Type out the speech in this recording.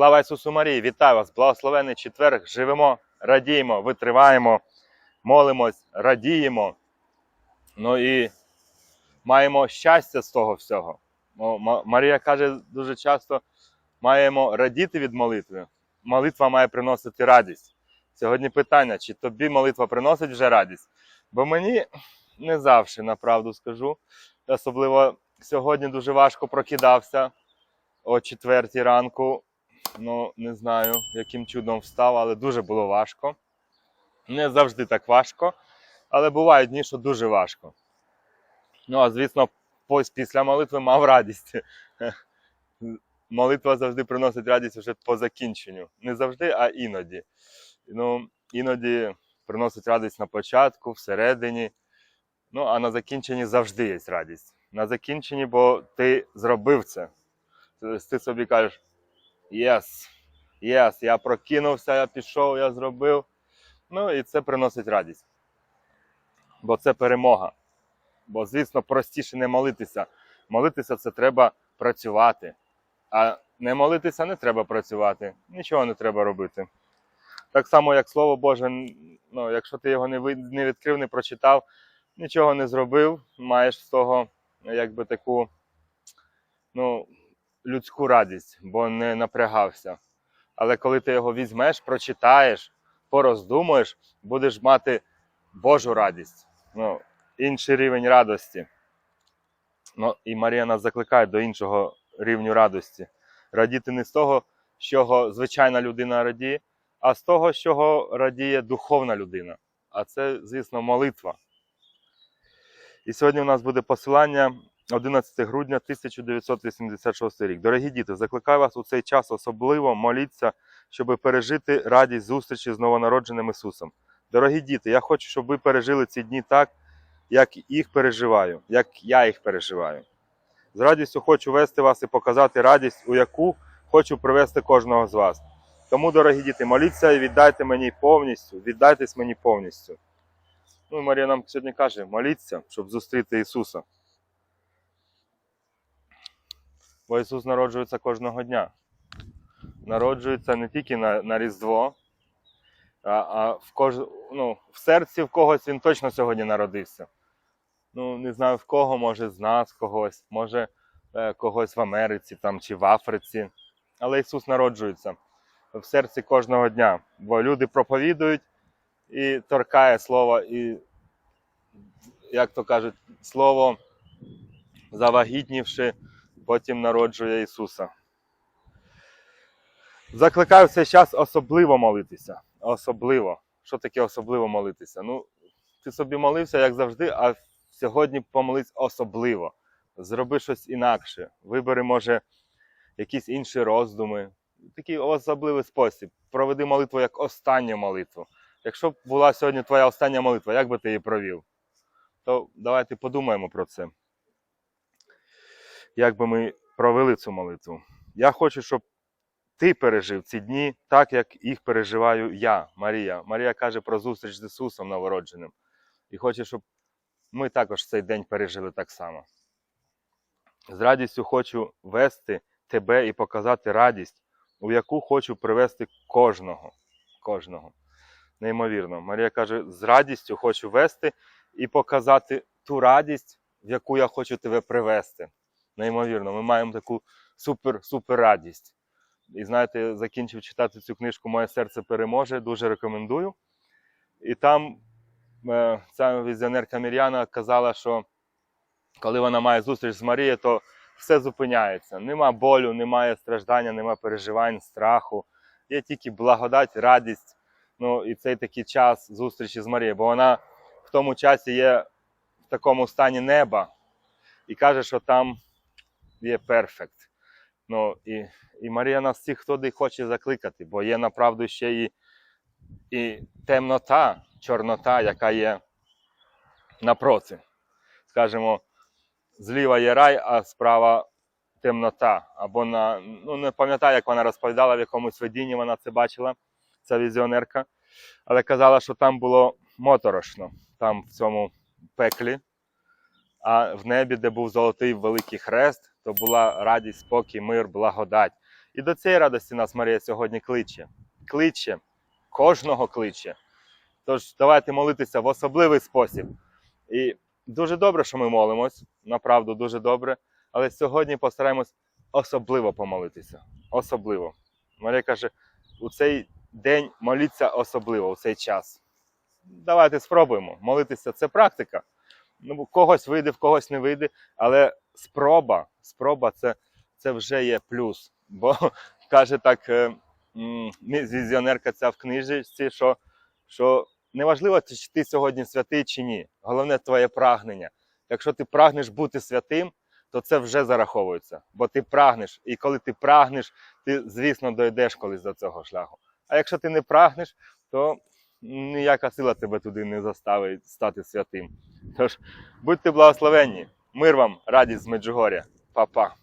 Слава Ісусу Марії! Вітаю вас! Благословений четверг! Живемо, радіємо, витриваємо, молимось, радіємо. Ну і маємо щастя з того всього. Марія каже дуже часто: маємо радіти від молитви. Молитва має приносити радість. Сьогодні питання, чи тобі молитва приносить вже радість? Бо мені не завжди, на правду скажу. Особливо сьогодні дуже важко прокидався о четвертій ранку. Ну, не знаю, яким чудом встав, але дуже було важко. Не завжди так важко, але бувають дні, що дуже важко. Ну, а звісно, після молитви мав радість. Молитва завжди приносить радість вже по закінченню. Не завжди, а іноді. Ну, іноді приносить радість на початку, всередині. Ну, а на закінченні завжди є радість. На закінченні, бо ти зробив це. Ти собі кажеш: єс, єс, я прокинувся, я пішов, я зробив. Ну і це приносить радість. Бо це перемога. Бо, звісно, простіше не молитися. Молитися це треба працювати. А не молитися не треба працювати. Нічого не треба робити. Так само, як Слово Боже, ну, якщо ти його не, відкрив, не прочитав, нічого не зробив, маєш з того якби таку ну, людську радість, бо не напрягався. Але коли ти його візьмеш, прочитаєш, пороздумуєш, будеш мати Божу радість, ну, інший рівень радості. Ну, і Марія нас закликає до іншого рівню радості. Радіти не з того, чого звичайна людина радіє, а з того, чого радіє духовна людина. А це, звісно, молитва. І сьогодні у нас буде посилання 11 грудня 1986 рік. Дорогі діти, закликаю вас у цей час особливо моліться, щоб пережити радість зустрічі з новонародженим Ісусом. Дорогі діти, я хочу, щоб ви пережили ці дні так, як їх переживаю, як я їх переживаю. З радістю хочу вести вас і показати радість, у яку хочу привести кожного з вас. Тому, дорогі діти, моліться і віддайте мені повністю, віддайтесь мені повністю. Ну, Марія нам сьогодні каже: моліться, щоб зустріти Ісуса. Бо Ісус народжується кожного дня. Народжується не тільки на, на Різдво, а, а в, кож... ну, в серці в когось Він точно сьогодні народився. Ну, не знаю в кого, може з нас когось, може е, когось в Америці там, чи в Африці. Але Ісус народжується в серці кожного дня. Бо люди проповідують і торкає слово, і, як то кажуть, слово, завагітнівши, потім народжує Ісуса. Закликаю цей час особливо молитися. Особливо. Що таке особливо молитися? Ну, ти собі молився, як завжди, а сьогодні помолись особливо. Зроби щось інакше. Вибери, може, якісь інші роздуми. Такий особливий спосіб. Проведи молитву як останню молитву. Якщо б була сьогодні твоя остання молитва, як би ти її провів? То давайте подумаємо про це. Як би ми провели цю молитву? Я хочу, щоб ти пережив ці дні так, як їх переживаю я, Марія. Марія каже про зустріч з Ісусом новородженим. І хоче, щоб ми також цей день пережили так само. З радістю хочу вести тебе і показати радість, у яку хочу привести кожного. кожного. Неймовірно. Марія каже: з радістю хочу вести і показати ту радість, в яку я хочу тебе привести. Неймовірно, ми маємо таку супер-супер радість. І знаєте, закінчив читати цю книжку Моє серце переможе. Дуже рекомендую. І там е, ця візіонерка Мір'яна казала, що коли вона має зустріч з Марією, то все зупиняється. Нема болю, немає страждання, нема переживань, страху. Є тільки благодать, радість. Ну і цей такий час зустрічі з Марією, бо вона в тому часі є в такому стані неба і каже, що там є перфект. Ну і, і Марія нас всіх туди хоче закликати, бо є направду ще і, і темнота, чорнота, яка є напроти. Скажімо, зліва є рай, а справа темнота. Або на ну не пам'ятаю, як вона розповідала, в якомусь видінні вона це бачила, ця візіонерка. Але казала, що там було моторошно, там в цьому пеклі. А в небі, де був золотий великий хрест, то була радість, спокій, мир, благодать. І до цієї радості нас Марія сьогодні кличе. Кличе, кожного кличе. Тож давайте молитися в особливий спосіб. І дуже добре, що ми молимось, направду дуже добре. Але сьогодні постараємось особливо помолитися. Особливо. Марія каже, у цей день моліться особливо, у цей час. Давайте спробуємо. Молитися це практика. Ну, когось вийде, в когось не вийде, але спроба, спроба це, це вже є плюс. Бо каже так е, візіонерка ця в книжці, що, що неважливо, чи ти сьогодні святий чи ні. Головне твоє прагнення. Якщо ти прагнеш бути святим, то це вже зараховується, бо ти прагнеш. І коли ти прагнеш, ти, звісно, дойдеш колись до цього шляху. А якщо ти не прагнеш, то ніяка сила тебе туди не заставить стати святим. Тож будьте благословенні, мир вам, радість з Меджугоря. Па-па.